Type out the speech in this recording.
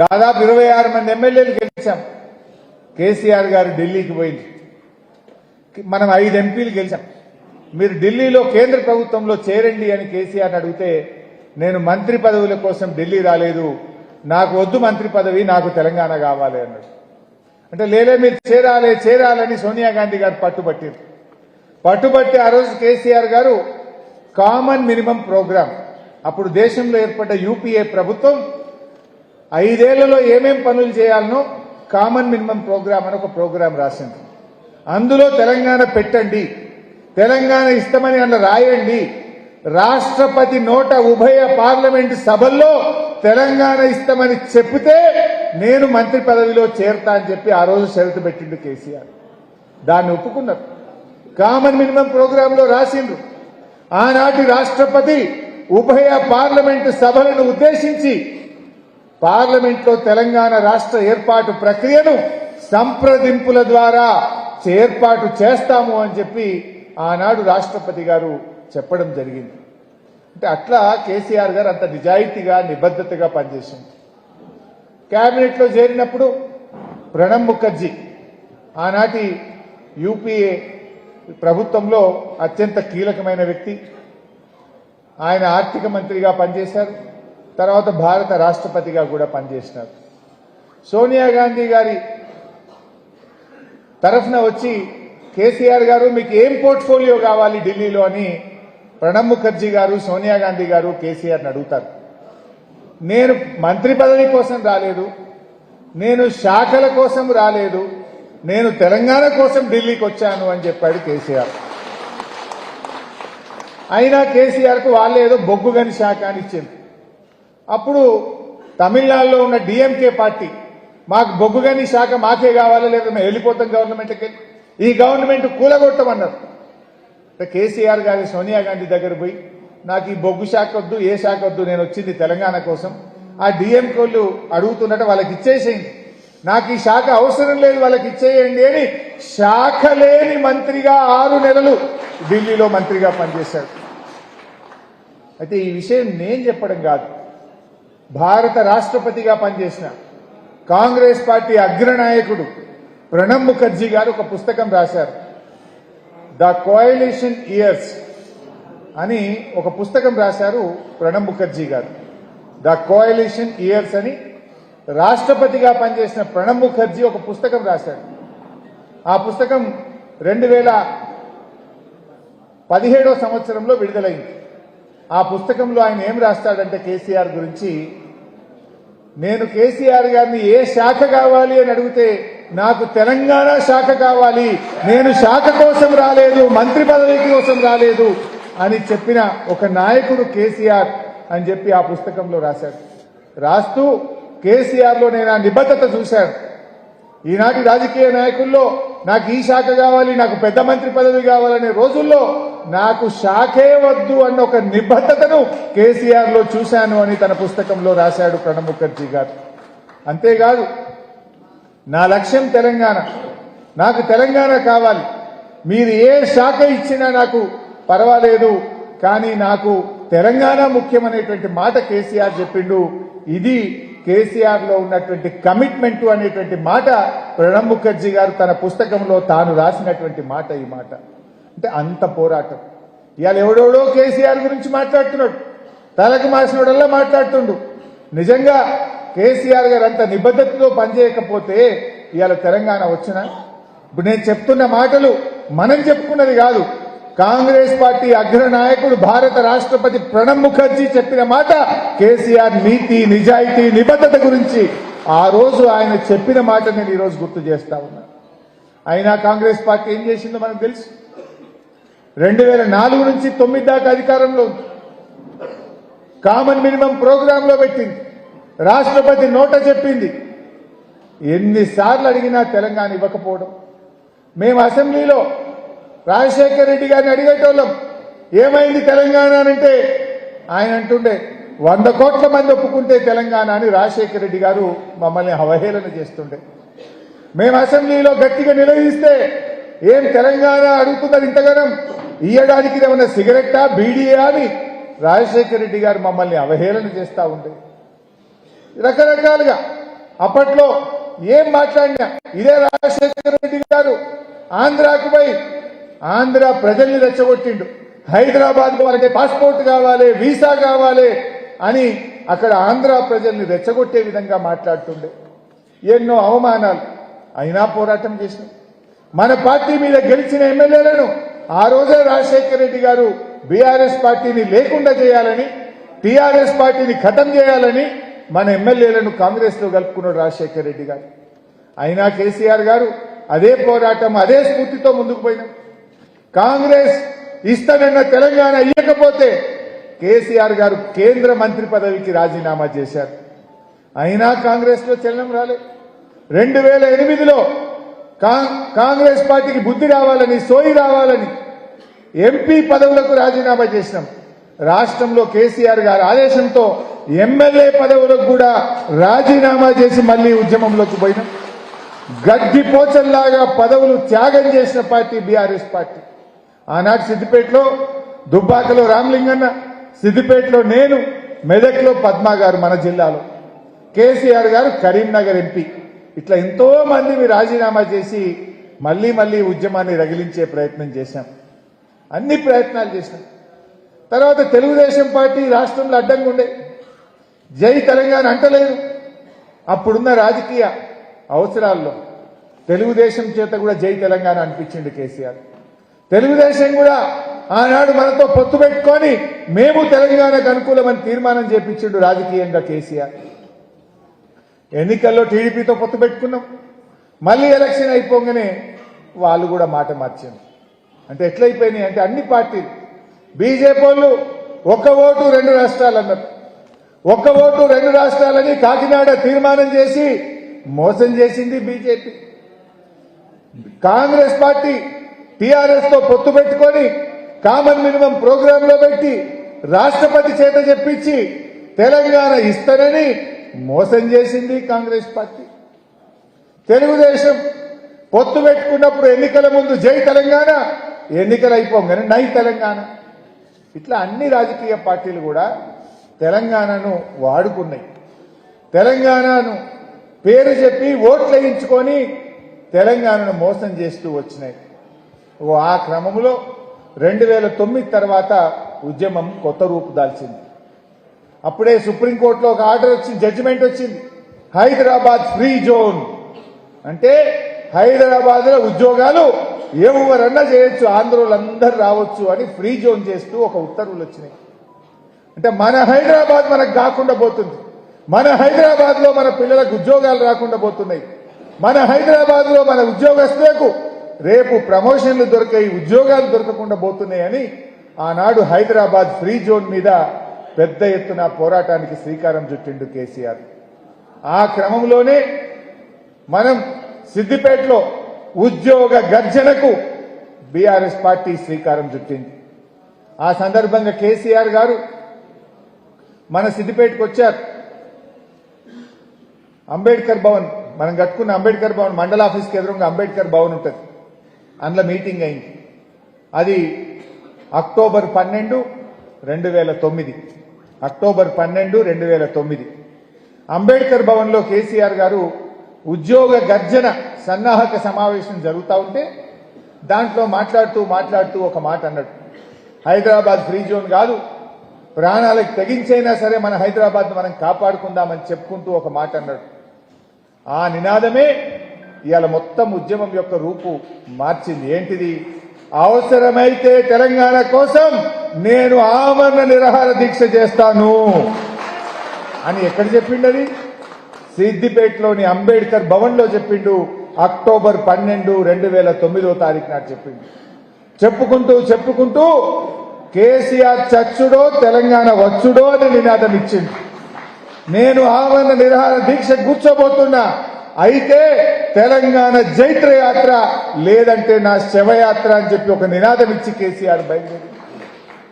దాదాపు ఇరవై ఆరు మంది ఎమ్మెల్యేలు గెలిచాం. కేసీఆర్ గారు ఢిల్లీకి పోయింది. మనం ఐదు ఎంపీలు గెలిచాం. మీరు ఢిల్లీలో కేంద్ర ప్రభుత్వంలో చేరండి అని కేసీఆర్ అడిగితే నేను మంత్రి పదవుల కోసం ఢిల్లీ రాలేదు. నాకు వద్దు మంత్రి పదవి నాకు తెలంగాణ కావాలి అన్నాడు. అంటే లేలే మీరు చేరాలి చేరాలని సోనియా గాంధీ గారు పట్టుబట్టారు. పట్టుబట్టి ఆ రోజు కేసీఆర్ గారు కామన్ మినిమం ప్రోగ్రామ్. అప్పుడు దేశంలో ఏర్పడ్డ యూపీఏ ప్రభుత్వం ఐదేళ్ళలో ఏమేం పనులు చేయాలనో కామన్ మినిమం ప్రోగ్రామ్ అని ఒక ప్రోగ్రాం రాసింది. అందులో తెలంగాణ పెట్టండి. తెలంగాణ ఇష్టమని అన్న రాయండి. రాష్ట్రపతి నోట ఉభయ పార్లమెంటు సభల్లో తెలంగాణ ఇష్టమని చెప్తే నేను మంత్రి పదవిలో చేరతా అని చెప్పి ఆ రోజు షరతు పెట్టిండు కేసీఆర్. దాన్ని ఒప్పుకున్నారు. కామన్ మినిమం ప్రోగ్రామ్లో రాసిండ్రు. ఆనాటి రాష్ట్రపతి ఉభయ పార్లమెంటు సభలను ఉద్దేశించి పార్లమెంట్లో తెలంగాణ రాష్ట్ర ఏర్పాటు ప్రక్రియను సంప్రదింపుల ద్వారా ఏర్పాటు చేస్తాము అని చెప్పి ఆనాడు రాష్ట్రపతి గారు చెప్పడం జరిగింది. అంటే అట్లా కేసీఆర్ గారు అంత నిజాయితీగా నిబద్ధతగా పనిచేసింది. క్యాబినెట్లో లో చేరినప్పుడు ప్రణబ్ ముఖర్జీ ఆనాటి యూపీఏ ప్రభుత్వంలో అత్యంత కీలకమైన వ్యక్తి. ఆయన ఆర్థిక మంత్రిగా పనిచేశారు. తర్వాత భారత రాష్ట్రపతిగా కూడా పనిచేసినారు. సోనియా గాంధీ గారి తరఫున వచ్చి కేసీఆర్ గారు మీకు ఏం పోర్ట్ఫోలియో కావాలి ఢిల్లీలో? అని ప్రణబ్ ముఖర్జీ గారు సోనియా గాంధీ గారు కేసీఆర్ని అడుగుతారు. నేను మంత్రి పదవి కోసం రాలేదు. నేను శాఖల కోసం రాలేదు. నేను తెలంగాణ కోసం ఢిల్లీకి వచ్చాను అని చెప్పాడు కేసీఆర్. అయినా కేసీఆర్కు వాళ్ళు ఏదో బొగ్గుగని శాఖ అని ఇచ్చింది అప్పుడు తమిళనాడులో ఉన్న డిఎంకే పార్టీ మాకు బొగ్గుగని శాఖ మాకే కావాలి లేదా మేము వెళ్ళిపోతాం గవర్నమెంట్కి. ఈ గవర్నమెంట్ కూలగొట్టమన్నారు. కేసీఆర్ గారి సోనియా గాంధీ దగ్గర పోయి నాకు ఈ బొగ్గు శాఖ వద్దు ఏ శాఖ వద్దు నేను వచ్చింది తెలంగాణ కోసం. ఆ డిఎంకోళ్ళు అడుగుతున్నట్టు వాళ్ళకి ఇచ్చేసేయండి. నాకు ఈ శాఖ అవసరం లేదు వాళ్ళకి ఇచ్చేయండి అని శాఖ లేని మంత్రిగా ఆరు నెలలు ఢిల్లీలో మంత్రిగా పనిచేశాడు అయితే ఈ విషయం నేను చెప్పడం కాదు. భారత రాష్ట్రపతిగా పనిచేసిన కాంగ్రెస్ పార్టీ అగ్రనాయకుడు ప్రణబ్ ముఖర్జీ గారు ఒక పుస్తకం రాశారు. ద కోయలిషన్ ఇయర్స్ అని ఒక పుస్తకం రాశారు ప్రణబ్ ముఖర్జీ గారు. ద కోయలిషన్ ఇయర్స్ అని రాష్ట్రపతిగా పనిచేసిన ప్రణబ్ ముఖర్జీ ఒక పుస్తకం రాశారు. ఆ పుస్తకం రెండు వేల పదిహేడో సంవత్సరంలో విడుదలైంది. ఆ పుస్తకంలో ఆయన ఏం రాస్తాడంటే కేసీఆర్ గురించి నేను కేసీఆర్ గారిని ఏ శాఖ కావాలి అని అడిగితే నాకు తెలంగాణ శాఖ కావాలి. నేను శాఖ కోసం రాలేదు మంత్రి పదవి కోసం రాలేదు అని చెప్పిన ఒక నాయకుడు కేసీఆర్ అని చెప్పి ఆ పుస్తకంలో రాశాడు రాస్తూ కేసీఆర్లో నేను ఆ నిబద్ధత చూశాను. ఈనాటి రాజకీయ నాయకుల్లో నాకు ఈ శాఖ కావాలి నాకు పెద్ద మంత్రి పదవి కావాలనే రోజుల్లో నాకు శాఖే వద్దు అన్న ఒక నిబద్ధతను కేసీఆర్లో చూశాను అని తన పుస్తకంలో రాశాడు ప్రణబ్ ముఖర్జీ గారు. అంతేకాదు నా లక్ష్యం తెలంగాణ. నాకు తెలంగాణ కావాలి. మీరు ఏ శాఖ ఇచ్చినా నాకు పర్వాలేదు కానీ నాకు తెలంగాణ ముఖ్యమనేటువంటి మాట కేసీఆర్ చెప్పిండు. ఇది కేసీఆర్లో ఉన్నటువంటి కమిట్మెంట్ అనేటువంటి మాట ప్రణబ్ ముఖర్జీ గారు తన పుస్తకంలో తాను రాసినటువంటి మాట ఈ మాట. అంటే అంత పోరాటం. ఇవాళ ఎవడెవడో కేసీఆర్ గురించి మాట్లాడుతున్నాడు. తలకు మాసినోడల్లా మాట్లాడుతుండు. నిజంగా కేసీఆర్ గారు అంత నిబద్ధతతో పనిచేయకపోతే ఇవాళ తెలంగాణ వచ్చిన? ఇప్పుడు నేను చెప్తున్న మాటలు మనం చెప్పుకున్నది కాదు. కాంగ్రెస్ పార్టీ అగ్రనాయకుడు భారత రాష్ట్రపతి ప్రణబ్ ముఖర్జీ చెప్పిన మాట కేసీఆర్ నీతి నిజాయితీ నిబద్ధత గురించి ఆ రోజు ఆయన చెప్పిన మాట నేను ఈరోజు గుర్తు చేస్తా ఉన్నా. అయినా కాంగ్రెస్ పార్టీ ఏం చేసిందో మనకు తెలుసు. రెండు వేల నాలుగు నుంచి తొమ్మిది దాకా అధికారంలో ఉంది. కామన్ మినిమం ప్రోగ్రామ్లో పెట్టింది. రాష్ట్రపతి నోట చెప్పింది. ఎన్నిసార్లు అడిగినా తెలంగాణ ఇవ్వకపోవడం. మేము అసెంబ్లీలో రాజశేఖర్ రెడ్డి గారిని అడిగేటోళ్ళం ఏమైంది తెలంగాణ? అంటే ఆయన అంటుండే వంద కోట్ల మంది ఒప్పుకుంటే తెలంగాణ అని రాజశేఖర్ రెడ్డి గారు మమ్మల్ని అవహేళన చేస్తుండే. మేము అసెంబ్లీలో గట్టిగా నిలదీస్తే ఏం తెలంగాణ అడుగుతున్నది ఇంతగానం? ఇయ్యడానికి ఏమన్నా సిగరెట్టా బీడీయా అని రాజశేఖర రెడ్డి గారు మమ్మల్ని అవహేళన చేస్తూ ఉండే. రకరకాలుగా అప్పట్లో ఏం మాట్లాడినా ఇదే రాజశేఖర రెడ్డి గారు ఆంధ్రాకు పోయి ఆంధ్ర ప్రజల్ని రెచ్చగొట్టిండు. హైదరాబాద్ వాళ్ళకి పాస్పోర్ట్ కావాలి వీసా కావాలి అని అక్కడ ఆంధ్ర ప్రజల్ని రెచ్చగొట్టే విధంగా మాట్లాడుతుండే. ఎన్నో అవమానాలు. అయినా పోరాటం చేసిన. మన పార్టీ మీద గెలిచిన ఎమ్మెల్యేలను ఆ రోజే రాజశేఖర రెడ్డి గారు బీఆర్ఎస్ పార్టీని లేకుండా చేయాలని టీఆర్ఎస్ పార్టీని ఖతం చేయాలని మన ఎమ్మెల్యేలను కాంగ్రెస్లో కలుపుకున్నాడు రాజశేఖర రెడ్డి గారు. అయినా కేసీఆర్ గారు అదే పోరాటం అదే స్ఫూర్తితో ముందుకు పోయినాం. కాంగ్రెస్ ఇస్తానన్న తెలంగాణ ఇవ్వకపోతే కేసీఆర్ గారు కేంద్ర మంత్రి పదవికి రాజీనామా చేశారు. అయినా కాంగ్రెస్లో చలనం రాలే. రెండు వేల ఎనిమిదిలో కా- కాంగ్రెస్ పార్టీకి బుద్ధి రావాలని సోయి రావాలని ఎంపీ పదవులకు రాజీనామా చేసినాం. రాష్ట్రంలో కేసీఆర్ గారి ఆదేశంతో ఎమ్మెల్యే పదవులకు కూడా రాజీనామా చేసి మళ్ళీ ఉద్యమంలోకి పోయినాం. గడ్డి పోచల్లాగా పదవులు త్యాగం చేసిన పార్టీ బీఆర్ఎస్ పార్టీ. ఆనాడు సిద్దిపేటలో దుబ్బాకలో రామలింగన్న సిద్దిపేటలో నేను మెదక్లో పద్మా గారు మన జిల్లాలో. కేసీఆర్ గారు కరీంనగర్ ఎంపీ. ఇట్లా ఎంతో మందిని రాజీనామా చేసి మళ్ళీ మళ్ళీ ఉద్యమాన్ని రగిలించే ప్రయత్నం చేశాం. అన్ని ప్రయత్నాలు చేశాం. తర్వాత తెలుగుదేశం పార్టీ రాష్ట్రంలో అడ్డంగా ఉండే. జై తెలంగాణ అంటలేదు. అప్పుడున్న రాజకీయ అవసరాల్లో తెలుగుదేశం చేత కూడా జై తెలంగాణ అనిపించింది కేసీఆర్. తెలుగుదేశం కూడా ఆనాడు మనతో పొత్తు పెట్టుకొని మేము తెలంగాణకు అనుకూలమని తీర్మానం చేపించిండు రాజకీయంగా కేసీఆర్. ఎన్నికల్లో టీడీపీతో పొత్తు పెట్టుకున్నాం. మళ్ళీ ఎలక్షన్ అయిపోగానే వాళ్ళు కూడా మాట మార్చారు. అంటే ఎట్లయిపోయినాయి అంటే అన్ని పార్టీలు. బీజేపీ వాళ్ళు ఒక్క ఓటు రెండు రాష్ట్రాలు అన్నారు. ఒక్క ఓటు రెండు రాష్ట్రాలని కాకినాడ తీర్మానం చేసి మోసం చేసింది బీజేపీ. కాంగ్రెస్ పార్టీ టిఆర్ఎస్తో పొత్తు పెట్టుకొని కామన్ మినిమం ప్రోగ్రామ్లో పెట్టి రాష్ట్రపతి చేత చెప్పించి తెలంగాణ ఇస్తానని మోసం చేసింది కాంగ్రెస్ పార్టీ. తెలుగుదేశం పొత్తు పెట్టుకున్నప్పుడు ఎన్నికల ముందు జై తెలంగాణ ఎన్నికలు అయిపోగానే నై తెలంగాణ. ఇట్లా అన్ని రాజకీయ పార్టీలు కూడా తెలంగాణను వాడుకున్నాయి. తెలంగాణను పేరు చెప్పి ఓట్లు వేయించుకొని తెలంగాణను మోసం చేస్తూ వచ్చినాయి. ఆ క్రమంలో రెండు వేల తొమ్మిది తర్వాత ఉద్యమం కొత్త రూపు దాల్చింది. అప్పుడే సుప్రీంకోర్టులో ఒక ఆర్డర్ వచ్చింది జడ్జిమెంట్ వచ్చింది. Hyderabad free zone. అంటే హైదరాబాద్లో ఉద్యోగాలు ఎవరన్నా చేయొచ్చు ఆంధ్రోళ్ళందరూ రావచ్చు అని ఫ్రీ జోన్ చేస్తూ ఒక ఉత్తర్వులు వచ్చినాయి. అంటే మన హైదరాబాద్ మనకు కాకుండా పోతుంది. మన హైదరాబాద్లో మన పిల్లలకు ఉద్యోగాలు రాకుండా పోతున్నాయి. మన హైదరాబాద్లో మన ఉద్యోగస్తులకు రేపు ప్రమోషన్లు దొరకాయి ఉద్యోగాలు దొరకకుండా పోతున్నాయని ఆనాడు హైదరాబాద్ ఫ్రీ జోన్ మీద పెద్ద ఎత్తున పోరాటానికి శ్రీకారం చుట్టిండు కేసీఆర్. ఆ క్రమంలోనే మనం సిద్దిపేటలో ఉద్యోగ గర్జనకు బీఆర్ఎస్ పార్టీ శ్రీకారం చుట్టింది. ఆ సందర్భంగా కేసీఆర్ గారు మన సిద్దిపేటకు వచ్చారు. అంబేద్కర్ భవన్ మనం కట్టుకున్న అంబేద్కర్ భవన్ మండల ఆఫీస్కి ఎదురుగా అంబేద్కర్ భవన్ ఉంటుంది. అందులో మీటింగ్ అయింది. అది అక్టోబర్ పన్నెండు రెండు వేల తొమ్మిది. అక్టోబర్ పన్నెండు రెండు వేల తొమ్మిది. అంబేద్కర్ భవన్లో కేసీఆర్ గారు ఉద్యోగ గర్జన సన్నాహక సమావేశం జరుగుతూ ఉంటే దాంట్లో మాట్లాడుతూ మాట్లాడుతూ ఒక మాట అన్నాడు. హైదరాబాద్ ఫ్రీ జోన్ కాదు ప్రాణాలకు తెగించైనా సరే మన హైదరాబాద్ మనం కాపాడుకుందామని చెప్పుకుంటూ ఒక మాట అన్నాడు. ఆ నినాదమే ఇవాళ మొత్తం ఉద్యమం యొక్క రూపు మార్చింది. ఏంటిది? అవసరమైతే తెలంగాణ కోసం నేను ఆమరణ నిరహార దీక్ష చేస్తాను. అని ఎక్కడ చెప్పిండది? సిద్దిపేటలోని అంబేద్కర్ భవన్లో చెప్పిండు. అక్టోబర్ పన్నెండు రెండు వేల తొమ్మిదో తారీఖు నాడు చెప్పిండు. చెప్పుకుంటూ చెప్పుకుంటూ కేసీఆర్ చచ్చుడో తెలంగాణ వచ్చుడో అని నినాదం ఇచ్చిండు. నేను ఆవరణ నిరహార దీక్ష కూర్చోబోతున్నా. అయితే తెలంగాణ జైత్ర యాత్ర లేదంటే నా శవయాత్ర అని చెప్పి ఒక నినాదం ఇచ్చి కేసీఆర్ బయలుదేరి